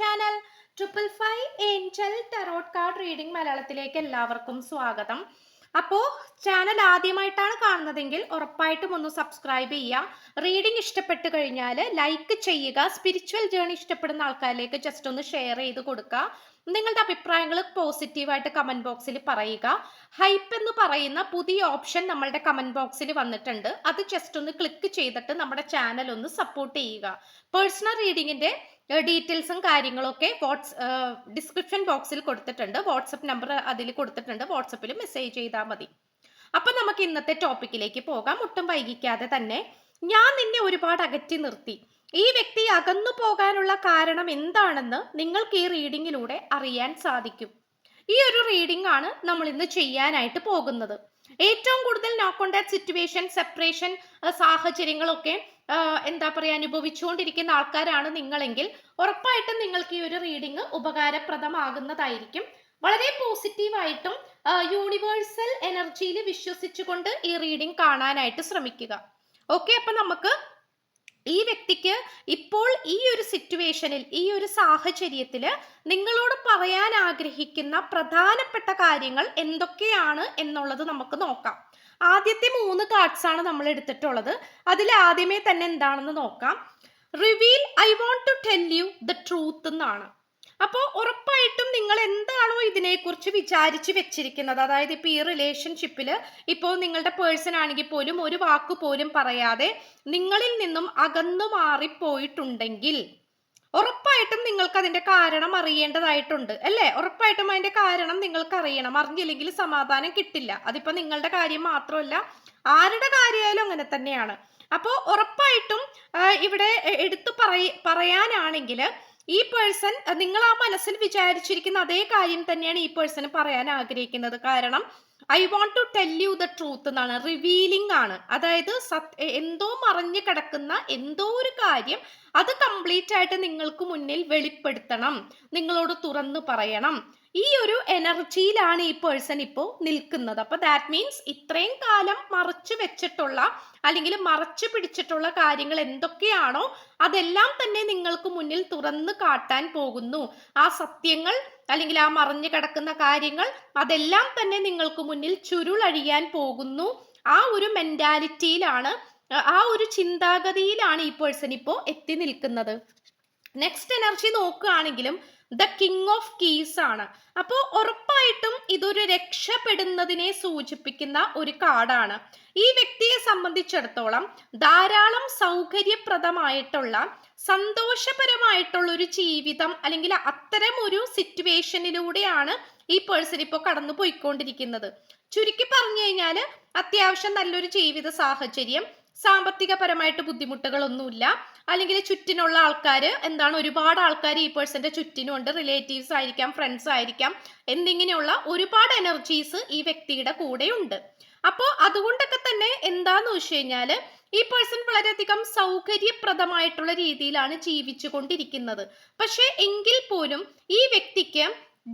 Channel triple five angel tarot card reading മലയാളത്തിലേക്ക് എല്ലാവർക്കും സ്വാഗതം. അപ്പോൾ ചാനൽ ആദ്യമായിട്ടാണ് കാണുന്നതെങ്കിൽ ഉറപ്പായിട്ടും ഒന്ന് സബ്സ്ക്രൈബ് ചെയ്യുക. റീഡിംഗ് ഇഷ്ടപ്പെട്ട് കഴിഞ്ഞാൽ ലൈക്ക് ചെയ്യുക. സ്പിരിച്വൽ ജേണി ഇഷ്ടപ്പെടുന്ന ആൾക്കാരിലേക്ക് ജസ്റ്റ് ഒന്ന് ഷെയർ ചെയ്ത് കൊടുക്കുക. നിങ്ങളുടെ അഭിപ്രായങ്ങൾ പോസിറ്റീവായിട്ട് കമന്റ് ബോക്സിൽ പറയുക. ഹൈപ്പ് എന്ന് പറയുന്ന പുതിയ ഓപ്ഷൻ നമ്മളുടെ കമന്റ് ബോക്സിൽ വന്നിട്ടുണ്ട്. അത് ജസ്റ്റ് ഒന്ന് ക്ലിക്ക് ചെയ്തിട്ട് നമ്മുടെ ചാനൽ ഒന്ന് സപ്പോർട്ട് ചെയ്യുക. പേഴ്സണൽ റീഡിങ്ങിന്റെ ഡീറ്റെയിൽസും കാര്യങ്ങളൊക്കെ വാട്സ് ഡിസ്ക്രിപ്ഷൻ ബോക്സിൽ കൊടുത്തിട്ടുണ്ട്. വാട്സപ്പ് നമ്പർ അതിൽ കൊടുത്തിട്ടുണ്ട്. വാട്സപ്പിൽ മെസ്സേജ് ചെയ്താൽ മതി. അപ്പം നമുക്ക് ഇന്നത്തെ ടോപ്പിക്കിലേക്ക് പോകാം. ഒട്ടും വൈകിക്കാതെ തന്നെ ഞാൻ നിന്നെ ഒരുപാട് അകറ്റി നിർത്തി. ഈ വ്യക്തി അകന്നു പോകാനുള്ള കാരണം എന്താണെന്ന് നിങ്ങൾക്ക് ഈ റീഡിങ്ങിലൂടെ അറിയാൻ സാധിക്കും. ഈ ഒരു റീഡിംഗ് ആണ് നമ്മൾ ഇന്ന് ചെയ്യാനായിട്ട് പോകുന്നത്. ഏറ്റവും കൂടുതൽ നോ കോണ്ടാക്ട് സിറ്റുവേഷൻ സെപ്പറേഷൻ സാഹചര്യങ്ങളൊക്കെ എന്താ പറയുക അനുഭവിച്ചുകൊണ്ടിരിക്കുന്ന ആൾക്കാരാണ് നിങ്ങളെങ്കിൽ ഉറപ്പായിട്ടും നിങ്ങൾക്ക് ഈ ഒരു റീഡിംഗ് ഉപകാരപ്രദമാകുന്നതായിരിക്കും. വളരെ പോസിറ്റീവായിട്ടും യൂണിവേഴ്സൽ എനർജിയിൽ വിശ്വസിച്ചുകൊണ്ട് ഈ റീഡിംഗ് കാണാനായിട്ട് ശ്രമിക്കുക. ഓക്കെ അപ്പൊ നമുക്ക് ഈ വ്യക്തിക്ക് ഇപ്പോൾ ഈ ഒരു സിറ്റുവേഷനിൽ ഈ ഒരു സാഹചര്യത്തിൽ നിങ്ങളോട് പറയാൻ ആഗ്രഹിക്കുന്ന പ്രധാനപ്പെട്ട കാര്യങ്ങൾ എന്തൊക്കെയാണ് എന്നുള്ളത് നമുക്ക് നോക്കാം. ആദ്യത്തെ മൂന്ന് കാർഡ്സ് ആണ് നമ്മൾ എടുത്തിട്ടുള്ളത്. അതിൽ ആദ്യമേ തന്നെ എന്താണെന്ന് നോക്കാം. Reveal I want to tell you the truth എന്നാണ്. അപ്പോൾ ഉറപ്പായിട്ടും നിങ്ങൾ എന്താണോ ഇതിനെക്കുറിച്ച് വിചാരിച്ച് വെച്ചിരിക്കുന്നത്? അതായത് ഇപ്പോൾ ഈ റിലേഷൻഷിപ്പിൽ ഇപ്പോൾ നിങ്ങളുടെ പേഴ്സൺ ആണെങ്കിൽ പോലും ഒരു വാക്ക് പോലും പറയാതെ നിങ്ങളിൽ നിന്നും അകന്നു മാറിപ്പോയിട്ടുണ്ടെങ്കിൽ ഉറപ്പായിട്ടും നിങ്ങൾക്ക് അതിന്റെ കാരണം അറിയേണ്ടതായിട്ടുണ്ട് അല്ലേ? ഉറപ്പായിട്ടും അതിന്റെ കാരണം നിങ്ങൾക്ക് അറിയണം അറിഞ്ഞില്ലെങ്കിൽ സമാധാനം കിട്ടില്ല. അതിപ്പോ നിങ്ങളുടെ കാര്യം മാത്രമല്ല ആരുടെ കാര്യമായാലും അങ്ങനെ തന്നെയാണ്. അപ്പോൾ ഉറപ്പായിട്ടും ഇവിടെ എടുത്തു പറയ പറയാനാണെങ്കിൽ ഈ പേഴ്സൺ നിങ്ങൾ ആ മനസ്സിൽ വിചാരിച്ചിരിക്കുന്ന അതേ കാര്യം തന്നെയാണ് ഈ പേഴ്സൺ പറയാൻ ആഗ്രഹിക്കുന്നത്. കാരണം I want to tell you the truth എന്നാണ്. റിവീലിംഗ് ആണ്. അതായത് സത് എന്തോ മറഞ്ഞു കിടക്കുന്ന എന്തോ ഒരു കാര്യം അത് കംപ്ലീറ്റ് ആയിട്ട് നിങ്ങൾക്ക് മുന്നിൽ വെളിപ്പെടുത്തണം. നിങ്ങളോട് തുറന്നു പറയണം. ഈ ഒരു എനർജിയിലാണ് ഈ പേഴ്സൺ ഇപ്പോൾ നിൽക്കുന്നത്. അപ്പൊ ദാറ്റ് മീൻസ് ഇത്രയും കാലം മറച്ചു വെച്ചിട്ടുള്ള അല്ലെങ്കിൽ മറച്ചു പിടിച്ചിട്ടുള്ള കാര്യങ്ങൾ എന്തൊക്കെയാണോ അതെല്ലാം തന്നെ നിങ്ങൾക്ക് മുന്നിൽ തുറന്നു കാട്ടാൻ പോകുന്നു. ആ സത്യങ്ങൾ അല്ലെങ്കിൽ ആ മറിഞ്ഞു കിടക്കുന്ന കാര്യങ്ങൾ അതെല്ലാം തന്നെ നിങ്ങൾക്ക് മുന്നിൽ ചുരുളഴിയാൻ പോകുന്നു. ആ ഒരു മെന്റാലിറ്റിയിലാണ് ആ ഒരു ചിന്താഗതിയിലാണ് ഈ പേഴ്സൺ ഇപ്പോൾ എത്തി നിൽക്കുന്നത്. നെക്സ്റ്റ് എനർജി നോക്കുകയാണെങ്കിലും ദ കിങ് ഓഫ് കീസ് ആണ്. അപ്പോൾ ഉറപ്പായിട്ടും ഇതൊരു രക്ഷപ്പെടുന്നതിനെ സൂചിപ്പിക്കുന്ന ഒരു കാർഡാണ്. ഈ വ്യക്തിയെ സംബന്ധിച്ചിടത്തോളം ധാരാളം സൗകര്യപ്രദമായിട്ടുള്ള സന്തോഷപരമായിട്ടുള്ള ഒരു ജീവിതം അല്ലെങ്കിൽ അത്തരം ഒരു സിറ്റുവേഷനിലൂടെയാണ് ഈ പേഴ്സൺ ഇപ്പോൾ കടന്നു പോയിക്കൊണ്ടിരിക്കുന്നത് ചുരുക്കി പറഞ്ഞു കഴിഞ്ഞാൽ അത്യാവശ്യം നല്ലൊരു ജീവിത സാഹചര്യം സാമ്പത്തികപരമായിട്ട് ബുദ്ധിമുട്ടുകളൊന്നുമില്ല. അല്ലെങ്കിൽ ചുറ്റിനുള്ള ആൾക്കാർ എന്താണ് ഒരുപാട് ആൾക്കാർ ഈ പേഴ്സന്റെ ചുറ്റിനുണ്ട്. റിലേറ്റീവ്സ് ആയിരിക്കാം ഫ്രണ്ട്സ് ആയിരിക്കാം. എന്നിങ്ങനെയുള്ള ഒരുപാട് എനർജീസ് ഈ വ്യക്തിയുടെ കൂടെ ഉണ്ട് അപ്പോൾ അതുകൊണ്ടൊക്കെ തന്നെ എന്താന്ന് വെച്ച് കഴിഞ്ഞാൽ ഈ പേഴ്സൺ വളരെയധികം സൗകര്യപ്രദമായിട്ടുള്ള രീതിയിലാണ് ജീവിച്ചു കൊണ്ടിരിക്കുന്നത് പക്ഷെ എങ്കിൽ പോലും ഈ വ്യക്തിക്ക്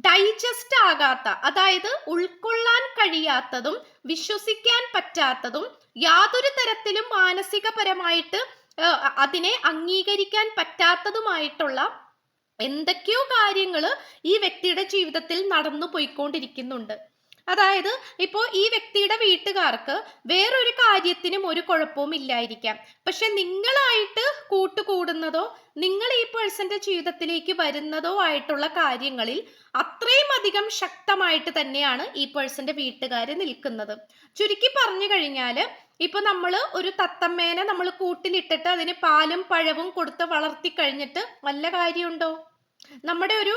ഡൈജസ്റ്റ് ആകാത്ത അതായത് ഉൾക്കൊള്ളാൻ കഴിയാത്തതും വിശ്വസിക്കാൻ പറ്റാത്തതും യാതൊരു തരത്തിലും മാനസികപരമായിട്ട് അതിനെ അംഗീകരിക്കാൻ പറ്റാത്തതുമായിട്ടുള്ള എന്തൊക്കെയോ കാര്യങ്ങൾ ഈ വ്യക്തിയുടെ ജീവിതത്തിൽ നടന്നു പോയിക്കൊണ്ടിരിക്കുന്നുണ്ട് അതായത് ഇപ്പോൾ ഈ വ്യക്തിയുടെ വീട്ടുകാർക്ക് വേറൊരു കാര്യത്തിനും ഒരു കുഴപ്പവും ഇല്ലായിരിക്കാം. പക്ഷെ നിങ്ങളായിട്ട് കൂട്ടുകൂടുന്നതോ നിങ്ങൾ ഈ പേഴ്സന്റെ ജീവിതത്തിലേക്ക് വരുന്നതോ ആയിട്ടുള്ള കാര്യങ്ങളിൽ അത്രയും അധികം ശക്തമായിട്ട് തന്നെയാണ് ഈ പേഴ്സന്റെ വീട്ടുകാർ നിൽക്കുന്നത്. ചുരുക്കി പറഞ്ഞു കഴിഞ്ഞാൽ ഇപ്പൊ നമ്മൾ ഒരു തത്തമ്മേനെ നമ്മൾ കൂട്ടിലിട്ടിട്ട് അതിന് പാലും പഴവും കൊടുത്ത് വളർത്തി കഴിഞ്ഞിട്ട് നല്ല കാര്യമുണ്ടോ? നമ്മുടെ ഒരു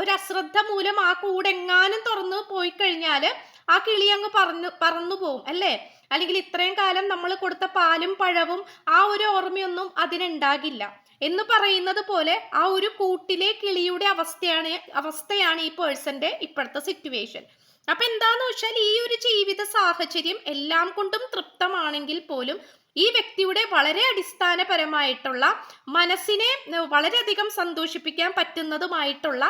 ഒരു അശ്രദ്ധ മൂലം ആ കൂടെങ്ങാനും തുറന്നു പോയി കഴിഞ്ഞാൽ ആ കിളി അങ്ങ് പറന്നു പറന്നു പോവും അല്ലേ? അല്ലെങ്കിൽ ഇത്രയും കാലം നമ്മൾ കൊടുത്ത പാലും പഴവും ആ ഒരു ഓർമ്മയൊന്നും അതിനുണ്ടാകില്ല. എന്ന് പറയുന്നത് പോലെ ആ ഒരു കൂട്ടിലെ കിളിയുടെ അവസ്ഥയാണ് അവസ്ഥയാണ് ഈ പേഴ്സന്റെ ഇപ്പോഴത്തെ സിറ്റുവേഷൻ അപ്പൊ എന്താന്ന് വെച്ചാൽ ഈ ഒരു ജീവിത സാഹചര്യം എല്ലാം കൊണ്ടും തൃപ്തമാണെങ്കിൽ പോലും ഈ വ്യക്തിയുടെ വളരെ അടിസ്ഥാനപരമായിട്ടുള്ള മനസ്സിനെ വളരെയധികം സന്തോഷിപ്പിക്കാൻ പറ്റുന്നതുമായിട്ടുള്ള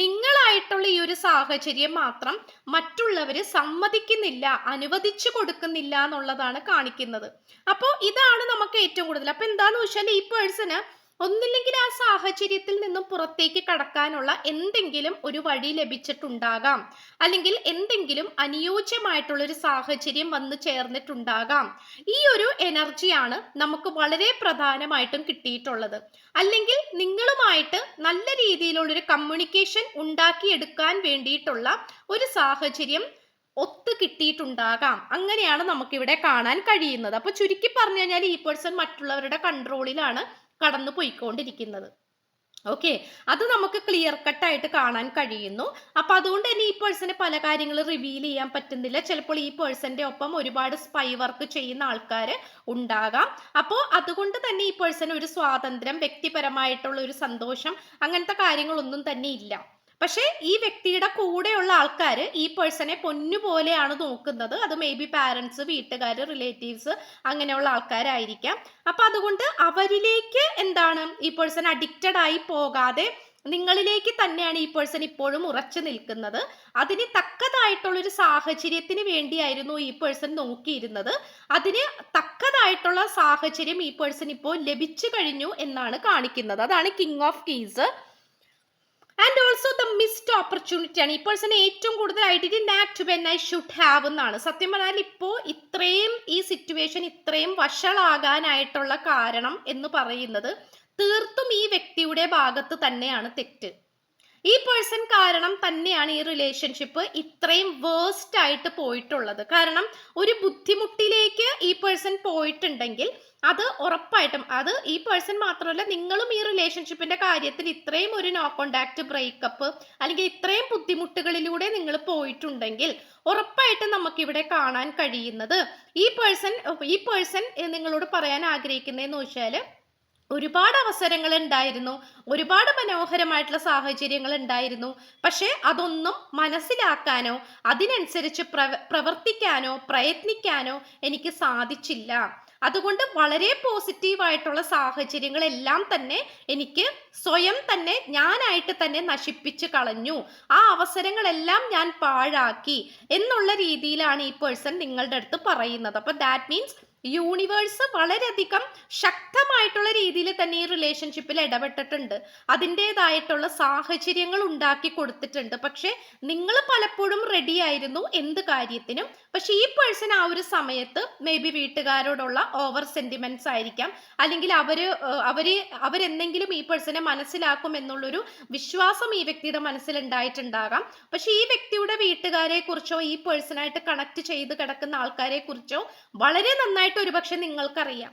നിങ്ങളായിട്ടുള്ള ഈ ഒരു സാഹചര്യം മാത്രം മറ്റുള്ളവർ സമ്മതിക്കുന്നില്ല അനുവദിച്ചു കൊടുക്കുന്നില്ല എന്നുള്ളതാണ് കാണിക്കുന്നത്. അപ്പോൾ ഇതാണ് നമുക്ക് ഏറ്റവും കൂടുതൽ. അപ്പൊ എന്താന്ന് വെച്ചാൽ ഈ പേഴ്സണ് ഒന്നില്ലെങ്കിൽ ആ സാഹചര്യത്തിൽ നിന്നും പുറത്തേക്ക് കടക്കാനുള്ള എന്തെങ്കിലും ഒരു വഴി ലഭിച്ചിട്ടുണ്ടാകാം. അല്ലെങ്കിൽ എന്തെങ്കിലും അനുയോജ്യമായിട്ടുള്ള ഒരു സാഹചര്യം വന്നു ചേർന്നിട്ടുണ്ടാകാം. ഈ ഒരു എനർജിയാണ് നമുക്ക് വളരെ പ്രധാനമായിട്ടും കിട്ടിയിട്ടുള്ളത്. അല്ലെങ്കിൽ നിങ്ങളുമായിട്ട് നല്ല രീതിയിലുള്ളൊരു കമ്മ്യൂണിക്കേഷൻ ഉണ്ടാക്കിയെടുക്കാൻ വേണ്ടിയിട്ടുള്ള ഒരു സാഹചര്യം ഒത്തു കിട്ടിയിട്ടുണ്ടാകാം. അങ്ങനെയാണ് നമുക്കിവിടെ കാണാൻ കഴിയുന്നത്. അപ്പൊ ചുരുക്കി പറഞ്ഞു കഴിഞ്ഞാൽ ഈ പേഴ്സൺ മറ്റുള്ളവരുടെ കൺട്രോളിലാണ് കടന്നു പോയിക്കൊണ്ടിരിക്കുന്നത് ഓക്കെ അത് നമുക്ക് ക്ലിയർ കട്ട് ആയിട്ട് കാണാൻ കഴിയുന്നു. അപ്പൊ അതുകൊണ്ട് തന്നെ ഈ പേഴ്സണ് പല കാര്യങ്ങൾ റിവീൽ ചെയ്യാൻ പറ്റുന്നില്ല. ചിലപ്പോൾ ഈ പേഴ്സന്റെ ഒപ്പം ഒരുപാട് സ്പൈ വർക്ക് ചെയ്യുന്ന ആൾക്കാർ ഉണ്ടാകാം. അപ്പോൾ അതുകൊണ്ട് തന്നെ ഈ പേഴ്സൺ ഒരു സ്വാതന്ത്ര്യം വ്യക്തിപരമായിട്ടുള്ള ഒരു സന്തോഷം അങ്ങനത്തെ കാര്യങ്ങളൊന്നും തന്നെ ഇല്ല. പക്ഷേ ഈ വ്യക്തിയുടെ കൂടെയുള്ള ആൾക്കാർ ഈ പേഴ്സണെ പൊന്നുപോലെയാണ് നോക്കുന്നത്. അത് മേ ബി പാരൻസ് വീട്ടുകാർ റിലേറ്റീവ്സ് അങ്ങനെയുള്ള ആൾക്കാരായിരിക്കാം. അപ്പം അതുകൊണ്ട് അവരിലേക്ക് എന്താണ് ഈ പേഴ്സൺ അഡിക്റ്റഡ് ആയി പോകാതെ നിങ്ങളിലേക്ക് തന്നെയാണ് ഈ പേഴ്സൺ ഇപ്പോഴും ഉറച്ചു നിൽക്കുന്നത്. അതിന് തക്കതായിട്ടുള്ളൊരു സാഹചര്യത്തിന് വേണ്ടിയായിരുന്നു ഈ പേഴ്സൺ നോക്കിയിരുന്നത്. അതിന് തക്കതായിട്ടുള്ള സാഹചര്യം ഈ പേഴ്സൺ ഇപ്പോൾ ലഭിച്ചു കഴിഞ്ഞു എന്നാണ് കാണിക്കുന്നത്. അതാണ് king of keys and also the missed opportunity ആണ്. ഈ പേഴ്സൺ ഏറ്റവും the act when I should have എന്നാണ്. സത്യം പറഞ്ഞാൽ ഇപ്പോൾ ഇത്രയും ഈ സിറ്റുവേഷൻ ഇത്രയും വഷളാകാനായിട്ടുള്ള കാരണം എന്ന് പറയുന്നത് തീർത്തും ഈ വ്യക്തിയുടെ ഭാഗത്ത് തന്നെയാണ് തെറ്റ്. ഈ പേഴ്സൺ കാരണം തന്നെയാണ് ഈ റിലേഷൻഷിപ്പ് ഇത്രയും വേസ്റ്റ് ആയിട്ട് പോയിട്ടുള്ളത്. കാരണം ഒരു ബുദ്ധിമുട്ടിലേക്ക് ഈ പേഴ്സൺ പോയിട്ടുണ്ടെങ്കിൽ അത് ഉറപ്പായിട്ടും. അത് ഈ പേഴ്സൺ മാത്രമല്ല നിങ്ങളും ഈ റിലേഷൻഷിപ്പിന്റെ കാര്യത്തിൽ ഇത്രയും ഒരു നോ കോണ്ടാക്ട് ബ്രേക്കപ്പ് അല്ലെങ്കിൽ ഇത്രയും ബുദ്ധിമുട്ടുകളിലൂടെ നിങ്ങൾ പോയിട്ടുണ്ടെങ്കിൽ ഉറപ്പായിട്ടും നമുക്കിവിടെ കാണാൻ കഴിയുന്നത് ഈ പേഴ്സൺ ഈ പേഴ്സൺ നിങ്ങളോട് പറയാൻ ആഗ്രഹിക്കുന്നതെന്ന് വെച്ചാൽ ഒരുപാട് അവസരങ്ങൾ ഉണ്ടായിരുന്നു. ഒരുപാട് മനോഹരമായിട്ടുള്ള സാഹചര്യങ്ങൾ ഉണ്ടായിരുന്നു. പക്ഷേ അതൊന്നും മനസ്സിലാക്കാനോ അതിനനുസരിച്ച് പ്രവർത്തിക്കാനോ പ്രയത്നിക്കാനോ എനിക്ക് സാധിച്ചില്ല. അതുകൊണ്ട് വളരെ പോസിറ്റീവായിട്ടുള്ള സാഹചര്യങ്ങളെല്ലാം തന്നെ എനിക്ക് സ്വയം തന്നെ ഞാനായിട്ട് തന്നെ നശിപ്പിച്ച് കളഞ്ഞു. ആ അവസരങ്ങളെല്ലാം ഞാൻ പാഴാക്കി എന്നുള്ള രീതിയിലാണ് ഈ പേഴ്സൺ നിങ്ങളുടെ അടുത്ത് പറയുന്നത്. അപ്പൊ ദാറ്റ് മീൻസ് യൂണിവേഴ്സ് വളരെയധികം ശക്തമായിട്ടുള്ള രീതിയിൽ തന്നെ ഈ റിലേഷൻഷിപ്പിൽ ഇടപെട്ടിട്ടുണ്ട്. അതിന്റെതായിട്ടുള്ള സാഹചര്യങ്ങൾ ഉണ്ടാക്കി കൊടുത്തിട്ടുണ്ട്. പക്ഷെ നിങ്ങൾ പലപ്പോഴും റെഡി ആയിരുന്നു എന്ത് കാര്യത്തിനും. പക്ഷെ ഈ പേഴ്സൺ ആ ഒരു സമയത്ത് മേ ബി വീട്ടുകാരോടുള്ള ഓവർ സെന്റിമെന്റ്സ് ആയിരിക്കാം. അല്ലെങ്കിൽ അവർ അവർ അവരെന്തെങ്കിലും ഈ പേഴ്സണെ മനസ്സിലാക്കും എന്നുള്ളൊരു വിശ്വാസം ഈ വ്യക്തിയുടെ മനസ്സിൽ ഉണ്ടായിട്ടുണ്ടാകാം പക്ഷെ ഈ വ്യക്തിയുടെ വീട്ടുകാരെ കുറിച്ചോ ഈ പേഴ്സണായിട്ട് കണക്ട് ചെയ്ത് കിടക്കുന്ന ആൾക്കാരെ കുറിച്ചോ വളരെ നന്നായിട്ട് തീർച്ചയായിട്ടും ഒരുപക്ഷെ നിങ്ങൾക്കറിയാം.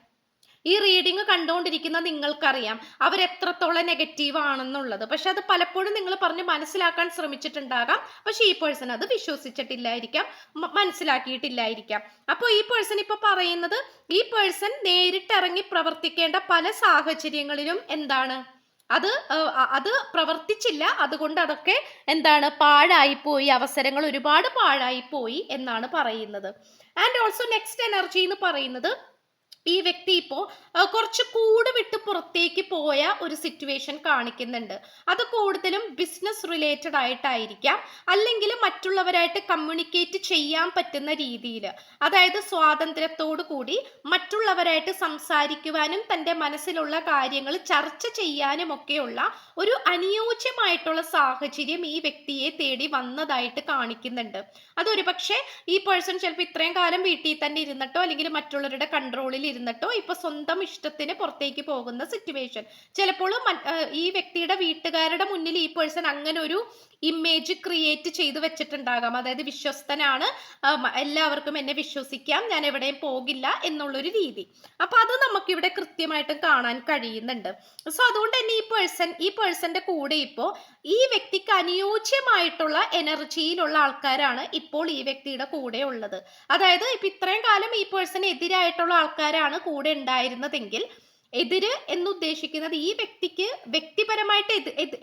ഈ റീഡിങ് കണ്ടുകൊണ്ടിരിക്കുന്ന നിങ്ങൾക്കറിയാം അവരെത്രത്തോളം നെഗറ്റീവ് ആണെന്നുള്ളത്. പക്ഷെ അത് പലപ്പോഴും നിങ്ങൾ പറഞ്ഞ് മനസ്സിലാക്കാൻ ശ്രമിച്ചിട്ടുണ്ടാകാം. പക്ഷെ ഈ പേഴ്സൺ അത് വിശ്വസിച്ചിട്ടില്ലായിരിക്കാം മനസ്സിലാക്കിയിട്ടില്ലായിരിക്കാം. അപ്പോൾ ഈ പേഴ്സൺ ഇപ്പൊ പറയുന്നത് ഈ പേഴ്സൺ നേരിട്ടിറങ്ങി പ്രവർത്തിക്കേണ്ട പല സാഹചര്യങ്ങളിലും എന്താണ്? അത് അത് പ്രവർത്തിച്ചില്ല. അതുകൊണ്ട് അതൊക്കെ എന്താണ് പാഴായിപ്പോയി അവസരങ്ങൾ ഒരുപാട് പാഴായിപ്പോയി എന്നാണ് പറയുന്നത്. ആൻഡ് ഓൾസോ നെക്സ്റ്റ് എനർജി എന്ന് പറയുന്നത് ഈ വ്യക്തി ഇപ്പോൾ കുറച്ച് കൂട് വിട്ട് പുറത്തേക്ക് പോയ ഒരു സിറ്റുവേഷൻ കാണിക്കുന്നുണ്ട്. അത് കൂടുതലും ബിസിനസ് റിലേറ്റഡ് ആയിട്ടായിരിക്കാം. അല്ലെങ്കിൽ മറ്റുള്ളവരായിട്ട് കമ്മ്യൂണിക്കേറ്റ് ചെയ്യാൻ പറ്റുന്ന രീതിയിൽ. അതായത് സ്വാതന്ത്ര്യത്തോടു കൂടി മറ്റുള്ളവരായിട്ട് സംസാരിക്കുവാനും തന്റെ മനസ്സിലുള്ള കാര്യങ്ങൾ ചർച്ച ചെയ്യാനും ഒക്കെയുള്ള ഒരു അനുയോജ്യമായിട്ടുള്ള സാഹചര്യം ഈ വ്യക്തിയെ തേടി വന്നതായിട്ട് കാണിക്കുന്നുണ്ട്. അതൊരു പക്ഷേ ഈ പേഴ്സൺ ചിലപ്പോൾ ഇത്രയും കാലം വീട്ടിൽ തന്നെ ഇരുന്നിട്ടോ അല്ലെങ്കിൽ മറ്റുള്ളവരുടെ കൺട്രോളിൽ ഇപ്പൊ സ്വന്തം ഇഷ്ടത്തിന് പുറത്തേക്ക് പോകുന്ന സിറ്റുവേഷൻ ചിലപ്പോൾ ഈ വ്യക്തിയുടെ വീട്ടുകാരുടെ മുന്നിൽ ഈ പേഴ്സൺ അങ്ങനെ ഒരു ഇമേജ് ക്രിയേറ്റ് ചെയ്ത് വെച്ചിട്ടുണ്ടാകാം. അതായത് വിശ്വസ്തനാണ്. എല്ലാവർക്കും എന്നെ വിശ്വസിക്കാം. ഞാൻ എവിടെയും പോകില്ല എന്നുള്ളൊരു രീതി. അപ്പൊ അത് നമുക്കിവിടെ കൃത്യമായിട്ടും കാണാൻ കഴിയുന്നുണ്ട്. സോ അതുകൊണ്ട് തന്നെ ഈ പേഴ്സൺ ഈ പേഴ്സന്റെ കൂടെ ഇപ്പോൾ ഈ വ്യക്തിക്ക് അനുയോജ്യമായിട്ടുള്ള എനർജിയിലുള്ള ആൾക്കാരാണ് ഇപ്പോൾ ഈ വ്യക്തിയുടെ കൂടെ ഉള്ളത്. അതായത് ഇപ്പൊ ഇത്രയും കാലം ഈ പേഴ്സൺ എതിരായിട്ടുള്ള ആൾക്കാരാണ് കൂടെ ഉണ്ടായിരുന്നതെങ്കിൽ എതിര് എന്നുദ്ദേശിക്കുന്നത് ഈ വ്യക്തിക്ക് വ്യക്തിപരമായിട്ട്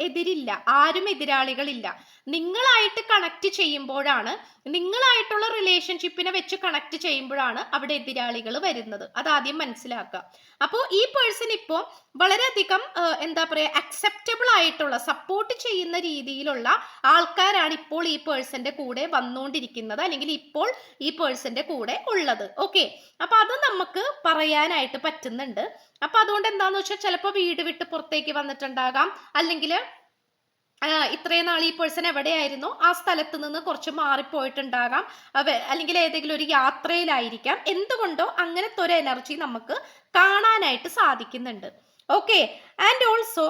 എതിരില്ല. ആരും എതിരാളികളില്ല. നിങ്ങളായിട്ട് കണക്ട് ചെയ്യുമ്പോഴാണ് നിങ്ങളായിട്ടുള്ള റിലേഷൻഷിപ്പിനെ വെച്ച് കണക്ട് ചെയ്യുമ്പോഴാണ് അവിടെ എതിരാളികൾ വരുന്നത്. അത് ആദ്യം മനസ്സിലാക്കുക. അപ്പോൾ ഈ പേഴ്സൺ ഇപ്പോൾ വളരെയധികം എന്താ പറയുക അക്സെപ്റ്റബിൾ ആയിട്ടുള്ള സപ്പോർട്ട് ചെയ്യുന്ന രീതിയിലുള്ള ആൾക്കാരാണ് ഇപ്പോൾ ഈ പേഴ്സന്റെ കൂടെ വന്നുകൊണ്ടിരിക്കുന്നത് അല്ലെങ്കിൽ ഇപ്പോൾ ഈ പേഴ്സന്റെ കൂടെ ഉള്ളത്. ഓക്കെ അപ്പൊ അത് നമുക്ക് പറയാനായിട്ട് പറ്റുന്നുണ്ട്. അപ്പൊ അപ്പൊ അതുകൊണ്ട് എന്താന്ന് വെച്ചാൽ ചിലപ്പോൾ വീട് വിട്ട് പുറത്തേക്ക് വന്നിട്ടുണ്ടാകാം. അല്ലെങ്കിൽ ഇത്രയും നാൾ ഈ പേഴ്സൺ എവിടെയായിരുന്നു? ആ സ്ഥലത്ത് നിന്ന് കുറച്ച് മാറിപ്പോയിട്ടുണ്ടാകാം. അല്ലെങ്കിൽ ഏതെങ്കിലും ഒരു യാത്രയിലായിരിക്കാം. എന്തുകൊണ്ടോ അങ്ങനത്തെ ഒരു എനർജി നമുക്ക് കാണാനായിട്ട് സാധിക്കുന്നുണ്ട്. Okay and also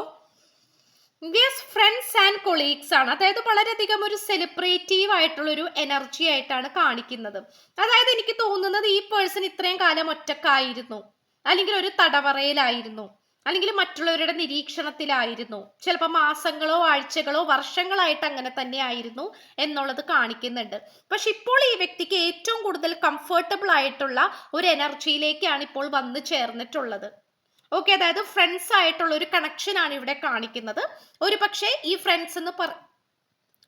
yes friends and colleagues ആണ്. അതായത് വളരെയധികം ഒരു സെലിബ്രേറ്റീവ് ആയിട്ടുള്ള ഒരു എനർജി ആയിട്ടാണ് കാണിക്കുന്നത്. അതായത് എനിക്ക് തോന്നുന്നത് ഈ പേഴ്സൺ ഇത്രയും കാലം ഒറ്റക്കായിരുന്നു. അല്ലെങ്കിൽ ഒരു തടവറയിലായിരുന്നു. അല്ലെങ്കിൽ മറ്റുള്ളവരുടെ നിരീക്ഷണത്തിലായിരുന്നു. ചിലപ്പോൾ മാസങ്ങളോ ആഴ്ചകളോ വർഷങ്ങളായിട്ട് അങ്ങനെ തന്നെ ആയിരുന്നു എന്നുള്ളത് കാണിക്കുന്നുണ്ട്. പക്ഷെ ഇപ്പോൾ ഈ വ്യക്തിക്ക് ഏറ്റവും കൂടുതൽ കംഫർട്ടബിൾ ആയിട്ടുള്ള ഒരു എനർജിയിലേക്കാണ് ഇപ്പോൾ വന്നു ചേർന്നിട്ടുള്ളത്. ഓക്കെ അതായത് ഫ്രണ്ട്സ് ആയിട്ടുള്ള ഒരു കണക്ഷൻ ആണ് ഇവിടെ കാണിക്കുന്നത്. ഒരു പക്ഷേ ഈ ഫ്രണ്ട്സ് എന്ന് പറ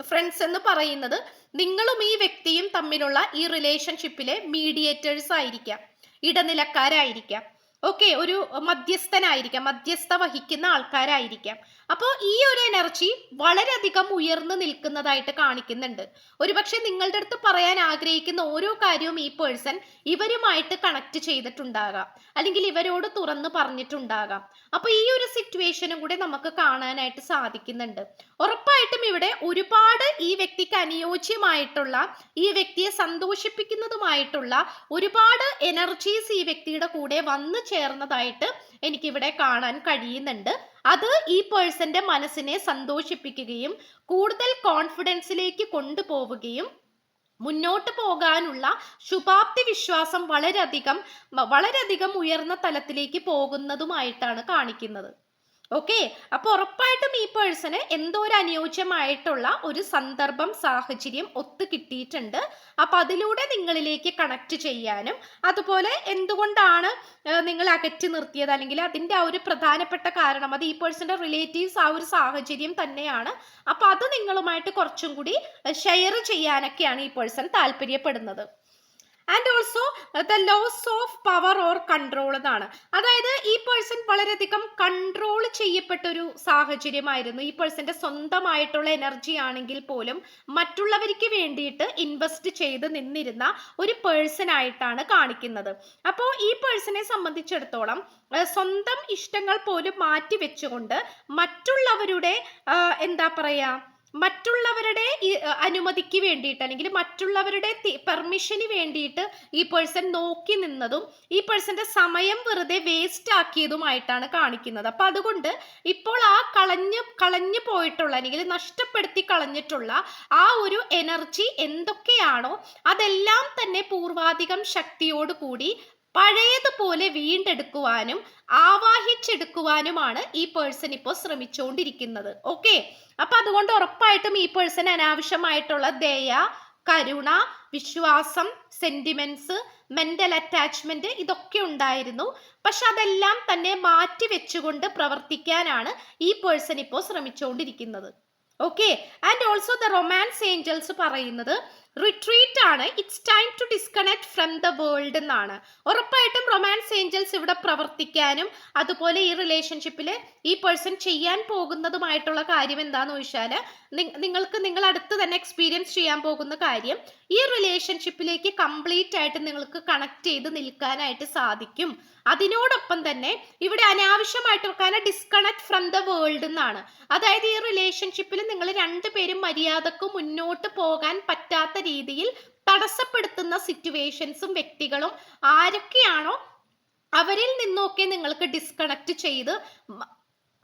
ഫ്രണ്ട്സ് എന്ന് പറയുന്നത് നിങ്ങളും ഈ വ്യക്തിയും തമ്മിലുള്ള ഈ റിലേഷൻഷിപ്പിലെ മീഡിയേറ്റേഴ്സ് ആയിരിക്കാം. ഇടനിലക്കാരായിരിക്കാം. ഓക്കെ ഒരു മധ്യസ്ഥനായിരിക്കാം മധ്യസ്ഥ വഹിക്കുന്ന ആൾക്കാരായിരിക്കാം. അപ്പോൾ ഈ ഒരു എനർജി വളരെയധികം ഉയർന്നു നിൽക്കുന്നതായിട്ട് കാണിക്കുന്നുണ്ട്. ഒരുപക്ഷെ നിങ്ങളുടെ അടുത്ത് പറയാൻ ആഗ്രഹിക്കുന്ന ഓരോ കാര്യവും ഈ പേഴ്സൺ ഇവരുമായിട്ട് കണക്ട് ചെയ്തിട്ടുണ്ടാകാം. അല്ലെങ്കിൽ ഇവരോട് തുറന്ന് പറഞ്ഞിട്ടുണ്ടാകാം. അപ്പോൾ ഈ ഒരു സിറ്റുവേഷനും കൂടെ നമുക്ക് കാണാനായിട്ട് സാധിക്കുന്നുണ്ട്. ഉറപ്പായിട്ടും ഇവിടെ ഒരുപാട് ഈ വ്യക്തിക്ക് അനുയോജ്യമായിട്ടുള്ള ഈ വ്യക്തിയെ സന്തോഷിപ്പിക്കുന്നതുമായിട്ടുള്ള ഒരുപാട് എനർജീസ് ഈ വ്യക്തിയുടെ കൂടെ വന്നു ചേർന്നതായിട്ട് എനിക്കിവിടെ കാണാൻ കഴിയുന്നുണ്ട്. അത് ഈ പേഴ്സന്റെ മനസ്സിനെ സന്തോഷിപ്പിക്കുകയും കൂടുതൽ കോൺഫിഡൻസിലേക്ക് കൊണ്ടുപോവുകയും മുന്നോട്ട് പോകാനുള്ള ശുഭാപ്തി വിശ്വാസം വളരെയധികം വളരെയധികം ഉയർന്ന തലത്തിലേക്ക് പോകുന്നതുമായിട്ടാണ് കാണിക്കുന്നത്. ഓക്കെ അപ്പൊ ഉറപ്പായിട്ടും ഈ പേഴ്സണ് എന്തോ ഒരു അനുയോജ്യമായിട്ടുള്ള ഒരു സന്ദർഭം സാഹചര്യം ഒത്തു കിട്ടിയിട്ടുണ്ട്. അപ്പൊ അതിലൂടെ നിങ്ങളിലേക്ക് കണക്ട് ചെയ്യാനും അതുപോലെ എന്തുകൊണ്ടാണ് നിങ്ങൾ അകറ്റി നിർത്തിയത്? അല്ലെങ്കിൽ അതിന്റെ ആ ഒരു പ്രധാനപ്പെട്ട കാരണം അത് ഈ പേഴ്സന്റെ റിലേറ്റീവ്സ് ആ ഒരു സാഹചര്യം തന്നെയാണ്. അപ്പൊ അത് നിങ്ങളുമായിട്ട് കുറച്ചും കൂടി ഷെയർ ചെയ്യാനൊക്കെയാണ് ഈ പേഴ്സൺ താല്പര്യപ്പെടുന്നത്. And also the loss of power or control എന്നാണ്. അതായത് ഈ പേഴ്സൺ വളരെയധികം കൺട്രോൾ ചെയ്യപ്പെട്ട ഒരു സാഹചര്യമായിരുന്നു. ഈ പേഴ്സന്റെ സ്വന്തമായിട്ടുള്ള എനർജി ആണെങ്കിൽ പോലും മറ്റുള്ളവർക്ക് വേണ്ടിയിട്ട് ഇൻവെസ്റ്റ് ചെയ്ത് നിന്നിരുന്ന ഒരു പേഴ്സൺ ആയിട്ടാണ് കാണിക്കുന്നത്. അപ്പോൾ ഈ പേഴ്സണെ സംബന്ധിച്ചിടത്തോളം സ്വന്തം ഇഷ്ടങ്ങൾ പോലും മാറ്റി വെച്ചുകൊണ്ട് മറ്റുള്ളവരുടെ എന്താ പറയാ മറ്റുള്ളവരുടെ അനുമതിക്ക് വേണ്ടിയിട്ട് അല്ലെങ്കിൽ മറ്റുള്ളവരുടെ പെർമിഷന് വേണ്ടിയിട്ട് ഈ പേഴ്സൺ നോക്കി നിന്നതും ഈ പേഴ്സന്റെ സമയം വെറുതെ വേസ്റ്റ് ആക്കിയതുമായിട്ടാണ് കാണിക്കുന്നത്. അപ്പൊ അതുകൊണ്ട് ഇപ്പോൾ ആ കളഞ്ഞു കളഞ്ഞു പോയിട്ടുള്ള അല്ലെങ്കിൽ നഷ്ടപ്പെടുത്തി കളഞ്ഞിട്ടുള്ള ആ ഒരു എനർജി എന്തൊക്കെയാണോ അതെല്ലാം തന്നെ പൂർവാധികം ശക്തിയോട് കൂടി പഴയതുപോലെ വീണ്ടെടുക്കുവാനും ആവാഹിച്ചെടുക്കുവാനുമാണ് ഈ പേഴ്സൺ ഇപ്പോൾ ശ്രമിച്ചുകൊണ്ടിരിക്കുന്നത്. ഓക്കെ അപ്പൊ അതുകൊണ്ട് ഉറപ്പായിട്ടും ഈ പേഴ്സൺ അനാവശ്യമായിട്ടുള്ള ദയ കരുണ വിശ്വാസം സെന്റിമെന്റ്സ് മെന്റൽ അറ്റാച്ച്മെന്റ് ഇതൊക്കെ ഉണ്ടായിരുന്നു. പക്ഷെ അതെല്ലാം തന്നെ മാറ്റി വെച്ചുകൊണ്ട് പ്രവർത്തിക്കാനാണ് ഈ പേഴ്സൺ ഇപ്പോൾ ശ്രമിച്ചുകൊണ്ടിരിക്കുന്നത്. Okay and also the romance angels പറയുന്നത് റിട്രീറ്റ് ആണ്. It's time to disconnect from the world എന്നാണ്. ഉറപ്പായിട്ടും റൊമാൻസ് ഏഞ്ചൽസ് ഇവിടെ പ്രവർത്തിക്കാനും അതുപോലെ ഈ റിലേഷൻഷിപ്പിൽ ഈ പേഴ്സൺ ചെയ്യാൻ പോകുന്നതുമായിട്ടുള്ള കാര്യം എന്താന്ന് ചോദിച്ചാൽ നിങ്ങൾക്ക് നിങ്ങൾ അടുത്ത് തന്നെ എക്സ്പീരിയൻസ് ചെയ്യാൻ പോകുന്ന കാര്യം ഈ റിലേഷൻഷിപ്പിലേക്ക് കംപ്ലീറ്റ് ആയിട്ട് നിങ്ങൾക്ക് കണക്ട് ചെയ്ത് നിൽക്കാനായിട്ട് സാധിക്കും. അതിനോടൊപ്പം തന്നെ ഇവിടെ അനാവശ്യമായിട്ട് കാരണം ഡിസ്കണക്ട് ഫ്രം ദ വേൾഡ് എന്നാണ് അതായത് ഈ റിലേഷൻഷിപ്പിൽ നിങ്ങൾ രണ്ടുപേരും മര്യാദയ്ക്ക് മുന്നോട്ട് പോകാൻ പറ്റാത്ത രീതിയിൽ തടസ്സപ്പെടുത്തുന്ന സിറ്റുവേഷൻസും വ്യക്തികളും ആരൊക്കെയാണോ അവരിൽ നിന്നൊക്കെ നിങ്ങൾക്ക് ഡിസ്കണക്ട് ചെയ്ത്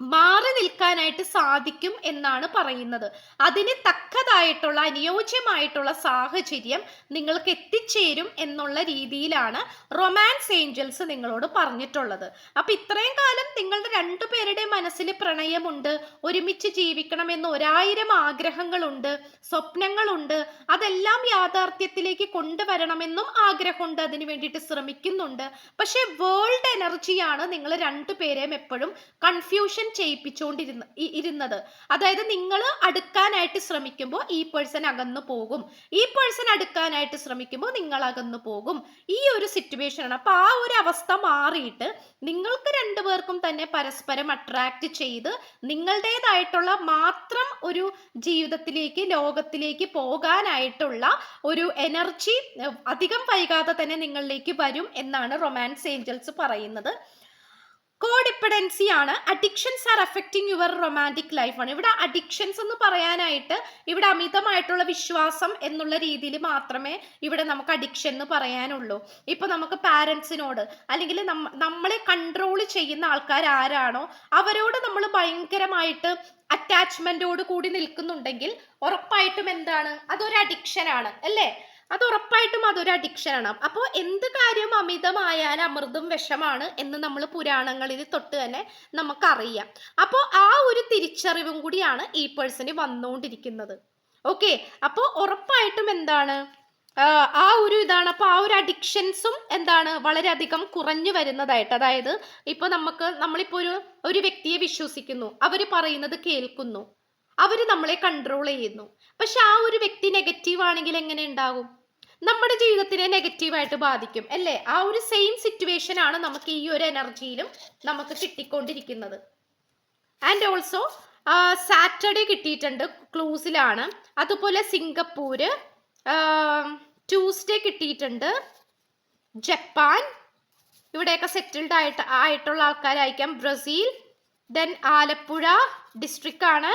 മാറി നിൽക്കാനായിട്ട് സാധിക്കും എന്നാണ് പറയുന്നത്. അതിന് തക്കതായിട്ടുള്ള അനുയോജ്യമായിട്ടുള്ള സാഹചര്യം നിങ്ങൾക്ക് എത്തിച്ചേരും എന്നുള്ള രീതിയിലാണ് റൊമാൻസ് ഏഞ്ചൽസ് നിങ്ങളോട് പറഞ്ഞിട്ടുള്ളത്. അപ്പൊ ഇത്രയും കാലം നിങ്ങളുടെ രണ്ടുപേരുടെ മനസ്സിൽ പ്രണയമുണ്ട് ഒരുമിച്ച് ജീവിക്കണം ജീവിക്കണമെന്ന് ഒരായിരം ആഗ്രഹങ്ങളുണ്ട് സ്വപ്നങ്ങളുണ്ട് അതെല്ലാം യാഥാർത്ഥ്യത്തിലേക്ക് കൊണ്ടുവരണമെന്നും ആഗ്രഹമുണ്ട് അതിന് വേണ്ടിയിട്ട് ശ്രമിക്കുന്നുണ്ട്. പക്ഷെ വേൾഡ് എനർജിയാണ് നിങ്ങൾ രണ്ടുപേരെയും എപ്പോഴും കൺഫ്യൂഷൻ ചെയ്യിപ്പിച്ചുകൊണ്ടിരുന്ന ഇ- ഇരുന്നത്. അതായത് നിങ്ങൾ അടുക്കാനായിട്ട് ശ്രമിക്കുമ്പോൾ ഈ പേഴ്സൺ അകന്നു പോകും. ഈ പേഴ്സൺ അടുക്കാനായിട്ട് ശ്രമിക്കുമ്പോൾ നിങ്ങൾ അകന്നു പോകും. ഈ ഒരു സിറ്റുവേഷൻ ആണ്. അപ്പൊ ആ ഒരു അവസ്ഥ മാറിയിട്ട് നിങ്ങൾക്ക് രണ്ടുപേർക്കും തന്നെ പരസ്പരം അട്രാക്ട് ചെയ്ത് നിങ്ങളുടേതായിട്ടുള്ള മാത്രം ഒരു ജീവിതത്തിലേക്ക് ലോകത്തിലേക്ക് പോകാനായിട്ടുള്ള ഒരു എനർജി അധികം വൈകാതെ തന്നെ നിങ്ങളിലേക്ക് വരും എന്നാണ് റൊമാൻസ് ഏഞ്ചൽസ് പറയുന്നത്. കോഡിപ്പെഡൻസി ആണ്. Addictions are affecting your romantic life ആണ്. ഇവിടെ അഡിക്ഷൻസ് എന്ന് പറയാനായിട്ട് ഇവിടെ അമിതമായിട്ടുള്ള വിശ്വാസം എന്നുള്ള രീതിയിൽ മാത്രമേ ഇവിടെ നമുക്ക് അഡിക്ഷൻ എന്ന് പറയാനുള്ളൂ. ഇപ്പൊ നമുക്ക് പാരൻസിനോട് അല്ലെങ്കിൽ നമ്മളെ കൺട്രോൾ ചെയ്യുന്ന ആൾക്കാർ ആരാണോ അവരോട് നമ്മൾ ഭയങ്കരമായിട്ട് അറ്റാച്ച്മെന്റോട് കൂടി നിൽക്കുന്നുണ്ടെങ്കിൽ ഉറപ്പായിട്ടും എന്താണ്? അതൊരു അഡിക്ഷൻ ആണ്. അല്ലേ? അത് ഉറപ്പായിട്ടും അതൊരു അഡിക്ഷനാണ് അപ്പോൾ എന്ത് കാര്യം അമിതമായാൽ അമൃതും വിഷമാണ് എന്ന് നമ്മൾ പുരാണങ്ങളിൽ തൊട്ട് തന്നെ നമുക്കറിയാം. അപ്പോൾ ആ ഒരു തിരിച്ചറിവും കൂടിയാണ് ഈ പേഴ്സന് വന്നുകൊണ്ടിരിക്കുന്നത്. ഓക്കെ അപ്പോൾ ഉറപ്പായിട്ടും എന്താണ്? ആ, ഒരു ഇതാണ്. അപ്പോൾ ആ ഒരു അഡിക്ഷൻസും എന്താണ്? വളരെയധികം കുറഞ്ഞു വരുന്നതായിട്ട്. അതായത് ഇപ്പോൾ നമുക്ക് നമ്മളിപ്പോൾ ഒരു ഒരു വ്യക്തിയെ വിശ്വസിക്കുന്നു. അവർ പറയുന്നത് കേൾക്കുന്നു. അവർ നമ്മളെ കൺട്രോൾ ചെയ്യുന്നു. പക്ഷെ ആ ഒരു വ്യക്തി നെഗറ്റീവ് ആണെങ്കിൽ എങ്ങനെ ഉണ്ടാകും? നമ്മുടെ ജീവിതത്തിനെ നെഗറ്റീവായിട്ട് ബാധിക്കും അല്ലേ? ആ ഒരു സെയിം സിറ്റുവേഷൻ ആണ് നമുക്ക് ഈ ഒരു എനർജിയിലും നമുക്ക് കിട്ടിക്കൊണ്ടിരിക്കുന്നത്. ആൻഡ് ഓൾസോ സാറ്റർഡേ കിട്ടിയിട്ടുണ്ട് ക്ലൂസിലാണ്. അതുപോലെ സിംഗപ്പൂര് ട്യൂസ്ഡേ കിട്ടിയിട്ടുണ്ട് ജപ്പാൻ. ഇവിടെയൊക്കെ സെറ്റിൽഡ് ആയിട്ട് ആയിട്ടുള്ള ആൾക്കാരായിരിക്കാം. ബ്രസീൽ ദെൻ ആലപ്പുഴ ഡിസ്ട്രിക്റ്റ് ആണ്.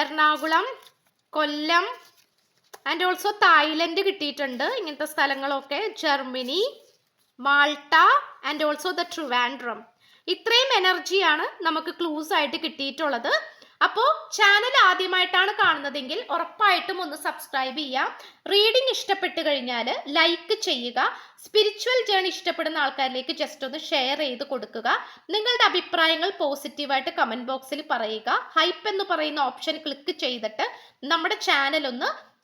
Ernakulam Kollam and also Thailand കിട്ടിയിട്ടുണ്ട്. ഇങ്ങനത്തെ സ്ഥലങ്ങളൊക്കെ. Germany Malta and also the Trivandrum. ഇത്രയും എനർജിയാണ് നമുക്ക് ക്ലൂസ് ആയിട്ട് കിട്ടിയിട്ടുള്ളത്. അപ്പോൾ ചാനൽ ആദ്യമായിട്ടാണ് കാണുന്നതെങ്കിൽ ഉറപ്പായിട്ടും ഒന്ന് സബ്സ്ക്രൈബ് ചെയ്യാം. റീഡിംഗ് ഇഷ്ടപ്പെട്ട് കഴിഞ്ഞാൽ ലൈക്ക് ചെയ്യുക. സ്പിരിച്വൽ ജേണി ഇഷ്ടപ്പെടുന്ന ആൾക്കാരിലേക്ക് ജസ്റ്റ് ഒന്ന് ഷെയർ ചെയ്ത് കൊടുക്കുക. നിങ്ങളുടെ അഭിപ്രായങ്ങൾ പോസിറ്റീവായിട്ട് കമന്റ് ബോക്സിൽ പറയുക. ഹൈപ്പ് എന്ന് പറയുന്ന ഓപ്ഷൻ ക്ലിക്ക് ചെയ്തിട്ട് നമ്മുടെ ചാനൽ ഒന്ന്